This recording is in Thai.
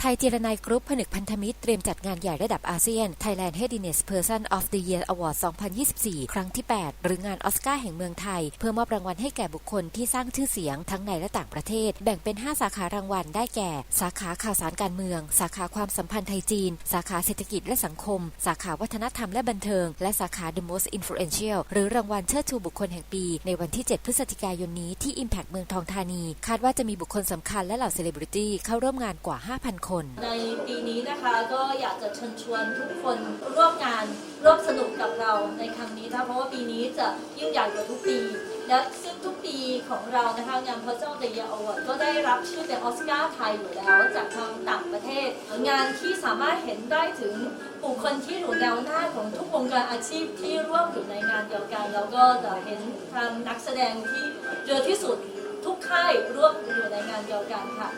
ไทยเจรนายกรุ๊ปผนึกพันธมิตรเตรียมจัดงานใหญ่ระดับอาเซียน Thailand Headiness Person of the Year Award 2024 ครั้งที่ 8 หรืองานออสการ์แห่งเมืองไทย เพื่อมอบรางวัลให้แก่บุคคลที่สร้างชื่อเสียงทั้งในและต่างประเทศ แบ่งเป็น 5 สาขารางวัลได้แก่ สาขาข่าวสารการเมือง สาขาความสัมพันธ์ไทยจีน สาขาเศรษฐกิจและสังคม สาขาวัฒนธรรมและบันเทิง และสาขา The Most Influential หรือรางวัลเชิดชูบุคคลแห่งปี ในวันที่ 7 พฤศจิกายนนี้ที่ Impact เมืองทองธานี คาดว่าจะมีบุคคลสำคัญและเหล่าเซเลบริตี้เข้าร่วมงานกว่า 5,000 คนในปีนี้นะคะก็อยากจะเชิญชวนทุกคนร่วมงานร่วมสนุกกับเราในครั้งนี้นะเพราะว่าปีนี้จะยิ่งใหญ่กว่าทุกปี และซึ่งทุกปีของเรานะคะงาน Person of the Year Award ก็ได้รับชื่อเป็นออสการ์ไทยอยู่แล้วจากทางต่างประเทศ งานที่สามารถเห็นได้ถึงบุคคลที่อยู่แนวหน้าของทุกวงการอาชีพที่ร่วมอยู่ในงานเดียวกันแล้วก็จะเห็นทางนักแสดงที่เยอะที่สุดทุกค่ายร่วมอยู่ในงานเดียวกันค่ะ